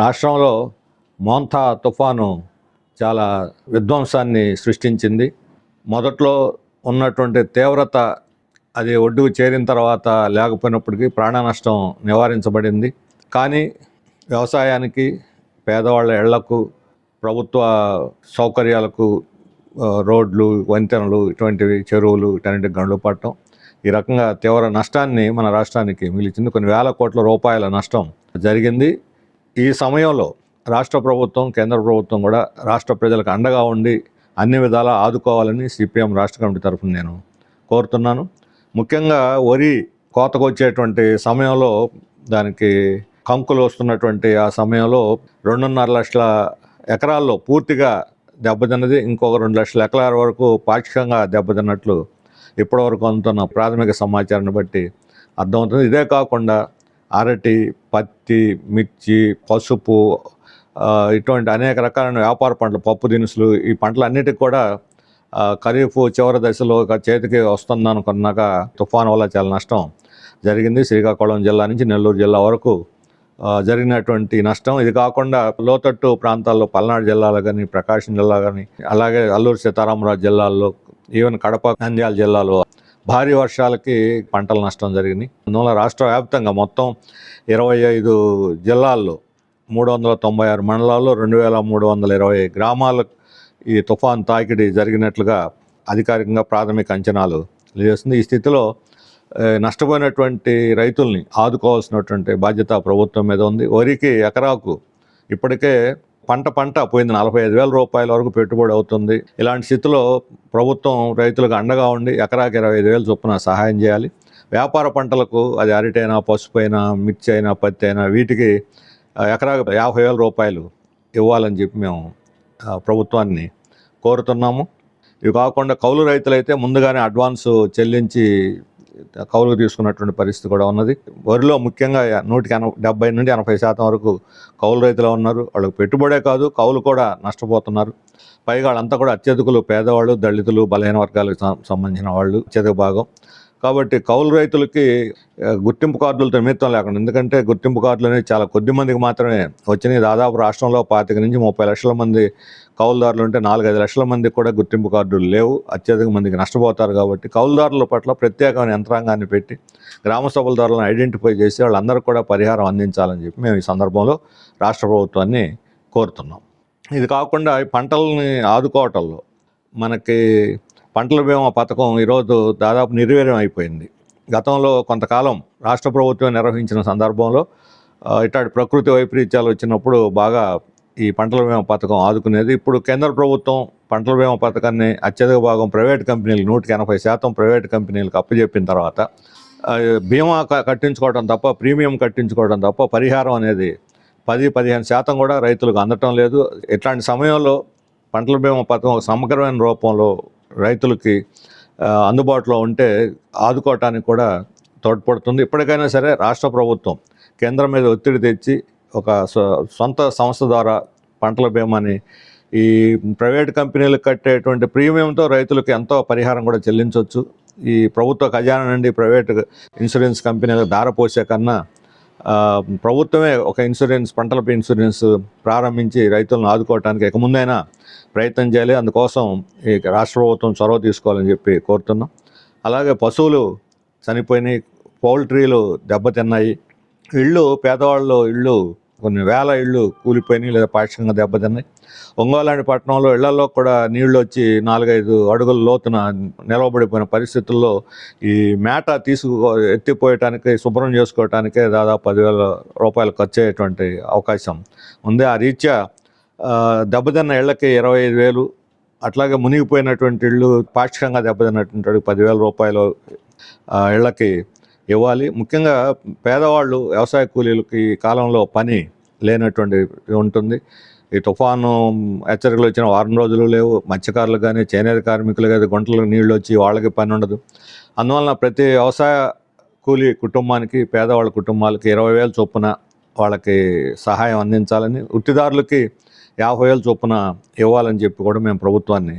రాష్ట్రంలో మోంతా తుఫాను చాలా విధ్వంసాన్ని సృష్టించింది. మొదట్లో ఉన్నటువంటి తీవ్రత అది ఒడ్డుకు చేరిన తర్వాత లేకపోయినప్పటికీ ప్రాణ నష్టం నివారించబడింది. కానీ వ్యవసాయానికి పేదవాళ్ళ ఇళ్ళకు ప్రభుత్వ సౌకర్యాలకు రోడ్లు వంతెనలు ఇటువంటివి చెరువులు ఇటువంటి గండ్లు పట్టడం ఈ రకంగా తీవ్ర నష్టాన్ని మన రాష్ట్రానికి మిగిలిచింది. కొన్ని వేల కోట్ల రూపాయల నష్టం జరిగింది. ఈ సమయంలో రాష్ట్ర ప్రభుత్వం కేంద్ర ప్రభుత్వం కూడా రాష్ట్ర ప్రజలకు అండగా ఉండి అన్ని విధాలా ఆదుకోవాలని సిపిఎం రాష్ట్ర కమిటీ తరఫున నేను కోరుతున్నాను. ముఖ్యంగా వరి కోతకు వచ్చేటువంటి సమయంలో దానికి కంకులు వస్తున్నటువంటి ఆ సమయంలో రెండున్నర లక్షల ఎకరాల్లో పూర్తిగా దెబ్బతిన్నది ఇంకొక రెండు లక్షల ఎకరాల వరకు పాక్షికంగా దెబ్బతిన్నట్లు ఇప్పటివరకు అందుతున్న ప్రాథమిక సమాచారాన్ని బట్టి అర్థమవుతుంది. ఇదే కాకుండా అరటి పత్తి మిర్చి పసుపు ఇటువంటి అనేక రకాలైన వ్యాపార పంటలు పప్పు దినుసులు ఈ పంటలన్నిటికి కూడా ఖరీఫ్ చివరి దశలో ఒక చేతికి వస్తుందనుకున్నాక తుఫాను వల్ల చాలా నష్టం జరిగింది. శ్రీకాకుళం జిల్లా నుంచి నెల్లూరు జిల్లా వరకు జరిగినటువంటి నష్టం. ఇది కాకుండా లోతట్టు ప్రాంతాల్లో పల్నాడు జిల్లాలో కానీ ప్రకాశం జిల్లా కానీ అలాగే అల్లూరు సీతారామరాజు జిల్లాల్లో ఈవెన్ కడప నంద్యాల జిల్లాలో భారీ వర్షాలకి పంటల నష్టం జరిగింది. అందువల్ల రాష్ట్ర వ్యాప్తంగా మొత్తం ఇరవై ఐదు జిల్లాల్లో మూడు వందల తొంభై ఆరు మండలాల్లో రెండు వేల మూడు వందల ఇరవై గ్రామాలు ఈ తుఫాన్ తాకిడి జరిగినట్లుగా అధికారికంగా ప్రాథమిక అంచనాలు తెలియజేస్తుంది. ఈ స్థితిలో నష్టపోయినటువంటి రైతుల్ని ఆదుకోవాల్సినటువంటి బాధ్యత ప్రభుత్వం మీద ఉంది. వరికి ఎకరాకు ఇప్పటికే పంట పంట పోయింది. నలభై ఐదు వేల రూపాయల వరకు పెట్టుబడి అవుతుంది. ఇలాంటి స్థితిలో ప్రభుత్వం రైతులకు అండగా ఉండి ఎకరాకి ఇరవై ఐదు వేలు చొప్పున సహాయం చేయాలి. వ్యాపార పంటలకు అది అరటైనా పసుపు అయినా మిర్చి అయినా పత్తి అయినా వీటికి ఆ, ఎకరాకు యాభై వేల రూపాయలు ఇవ్వాలని చెప్పి మేము ప్రభుత్వాన్ని కోరుతున్నాము. ఇవి కాకుండా కౌలు రైతులైతే ముందుగానే అడ్వాన్స్ చెల్లించి కౌలుకు తీసుకున్నటువంటి పరిస్థితి కూడా ఉన్నది. వరిలో ముఖ్యంగా నూటికి ఎన డెబ్బై నుండి ఎనభై శాతం వరకు కౌలు రైతులు ఉన్నారు. వాళ్ళకి పెట్టుబడే కాదు కౌలు కూడా నష్టపోతున్నారు. పైగా వాళ్ళంతా కూడా అత్యధికులు పేదవాళ్ళు దళితులు బలహీన వర్గాలకు సంబంధించిన వాళ్ళు అత్యధిక భాగం. కాబట్టి కౌలు రైతులకి గుర్తింపు కార్డులతో నిమిత్తం లేకుండా ఎందుకంటే గుర్తింపు కార్డులు అనేవి చాలా కొద్ది మందికి మాత్రమే వచ్చినాయి. దాదాపు రాష్ట్రంలో పాతిక నుంచి ముప్పై లక్షల మంది కౌలుదారులు ఉంటే నాలుగైదు లక్షల మందికి కూడా గుర్తింపు కార్డులు లేవు. అత్యధిక మందికి నష్టపోతారు కాబట్టి కౌలుదారుల పట్ల ప్రత్యేకమైన యంత్రాంగాన్ని పెట్టి గ్రామ సభలదారులను ఐడెంటిఫై చేసి వాళ్ళందరూ కూడా పరిహారం అందించాలని చెప్పి మేము ఈ సందర్భంలో రాష్ట్ర ప్రభుత్వాన్ని కోరుతున్నాం. ఇది కాకుండా పంటలని ఆదుకోవటంలో మనకి పంటల బీమా పథకం ఈరోజు దాదాపు నిర్వీర్యం అయిపోయింది. గతంలో కొంతకాలం రాష్ట్ర ప్రభుత్వం నిర్వహించిన సందర్భంలో ఇట్లాంటి ప్రకృతి వైపరీత్యాలు వచ్చినప్పుడు బాగా ఈ పంటల బీమా పథకం ఆదుకునేది. ఇప్పుడు కేంద్ర ప్రభుత్వం పంటల బీమా పథకాన్ని అత్యధిక భాగం ప్రైవేట్ కంపెనీలు నూటికి ఎనభై శాతం ప్రైవేట్ కంపెనీలకు అప్పచెప్పిన తర్వాత బీమా కట్టించుకోవడం తప్ప ప్రీమియం కట్టించుకోవడం తప్ప పరిహారం అనేది పది పదిహేను శాతం కూడా రైతులకు అందటం లేదు. ఇట్లాంటి సమయంలో పంటల బీమా పథకం ఒక సమగ్రమైన రూపంలో రైతులకి అందుబాటులో ఉంటే ఆదుకోవటానికి కూడా తోడ్పడుతుంది. ఇప్పటికైనా సరే రాష్ట్ర ప్రభుత్వం కేంద్రం మీద ఒత్తిడి తెచ్చి ఒక సొంత సంస్థ ద్వారా పంటల బీమాని ఈ ప్రైవేట్ కంపెనీలకు కట్టేటువంటి ప్రీమియంతో రైతులకు ఎంతో పరిహారం కూడా చెల్లించవచ్చు ఈ ప్రభుత్వ ఖజానా నుండి ప్రైవేట్ ఇన్సూరెన్స్ కంపెనీలకు దారపోసే కన్నా ప్రభుత్వమే ఒక ఇన్సూరెన్స్ పంటలపై ఇన్సూరెన్స్ ప్రారంభించి రైతులను ఆదుకోవటానికి ఇక ముందైనా ప్రయత్నం చేయాలి. అందుకోసం ఈ రాష్ట్ర ప్రభుత్వం చొరవ తీసుకోవాలని చెప్పి కోరుతున్నాం. అలాగే పశువులు చనిపోయినాయి పౌల్ట్రీలు దెబ్బతిన్నాయి. ఇళ్ళు పేదవాళ్ళు ఇళ్ళు కొన్ని వేల ఇళ్ళు కూలిపోయినాయి లేదా పాక్షికంగా దెబ్బతిన్నాయి. ఒంగోలాంటి పట్టణంలో ఇళ్ళలో కూడా నీళ్ళు వచ్చి నాలుగైదు అడుగుల లోతున నిలవబడిపోయిన పరిస్థితుల్లో ఈ మేట తీసుకు ఎత్తిపోయటానికి శుభ్రం చేసుకోవటానికే దాదాపు పదివేల రూపాయలు ఖర్చు అయ్యేటువంటి అవకాశం ఉంది. ఆ రీత్యా దెబ్బతిన్న ఇళ్ళకి ఇరవై ఐదు వేలు అట్లాగే మునిగిపోయినటువంటి ఇళ్ళు పాక్షికంగా దెబ్బతిన్నటువంటి పదివేల రూపాయలు ఇళ్ళకి ఇవ్వాలి. ముఖ్యంగా పేదవాళ్ళు వ్యవసాయ కూలీలకి కాలంలో పని లేనటువంటి ఉంటుంది. ఈ తుఫాను హెచ్చరికలు వచ్చిన వారం రోజులు లేవు. మత్స్యకారులు కానీ చేనేత కార్మికులు కానీ గుంటలకు నీళ్ళు వచ్చి వాళ్ళకి పని ఉండదు. అందువలన ప్రతి వ్యవసాయ కూలీ కుటుంబానికి పేదవాళ్ళ కుటుంబాలకి ఇరవై వేలు చొప్పున వాళ్ళకి సహాయం అందించాలని వృత్తిదారులకి యాభై వేల చొప్పున ఇవ్వాలని చెప్పి కూడా మేము ప్రభుత్వాన్ని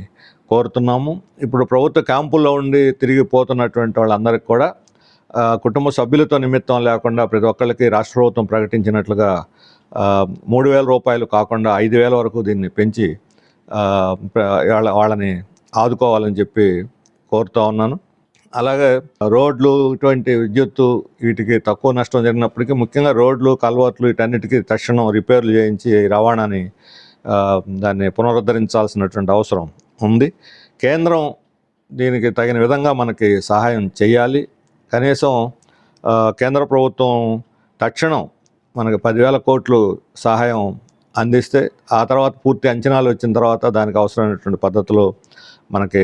కోరుతున్నాము. ఇప్పుడు ప్రభుత్వ క్యాంపుల్లో ఉండి తిరిగి పోతున్నటువంటి వాళ్ళందరికీ కూడా కుటుంబ సభ్యులతో నిమిత్తం లేకుండా ప్రతి ఒక్కళ్ళకి రాష్ట్ర ప్రభుత్వం ప్రకటించినట్లుగా మూడు వేల రూపాయలు కాకుండా ఐదు వేల వరకు దీన్ని పెంచి వాళ్ళ వాళ్ళని ఆదుకోవాలని చెప్పి కోరుతూ ఉన్నాను. అలాగే రోడ్లు ఇటువంటి విద్యుత్తు వీటికి తక్కువ నష్టం జరిగినప్పటికీ ముఖ్యంగా రోడ్లు కల్వర్ట్లు వీటన్నిటికీ తక్షణం రిపేర్లు చేయించి రవాణాని దాన్ని పునరుద్ధరించాల్సినటువంటి అవసరం ఉంది. కేంద్రం దీనికి తగిన విధంగా మనకి సహాయం చేయాలి. కనీసం కేంద్ర ప్రభుత్వం తక్షణం మనకి పదివేల కోట్లు సహాయం అందిస్తే ఆ తర్వాత పూర్తి అంచనాలు వచ్చిన తర్వాత దానికి అవసరమైనటువంటి పద్ధతులు మనకి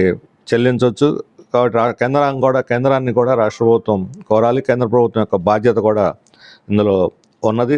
చెల్లించవచ్చు. కాబట్టి కేంద్రాన్ని కూడా కేంద్రాన్ని కూడా రాష్ట్ర ప్రభుత్వం కోరాలి. కేంద్ర ప్రభుత్వం యొక్క బాధ్యత కూడా ఇందులో ఉన్నది.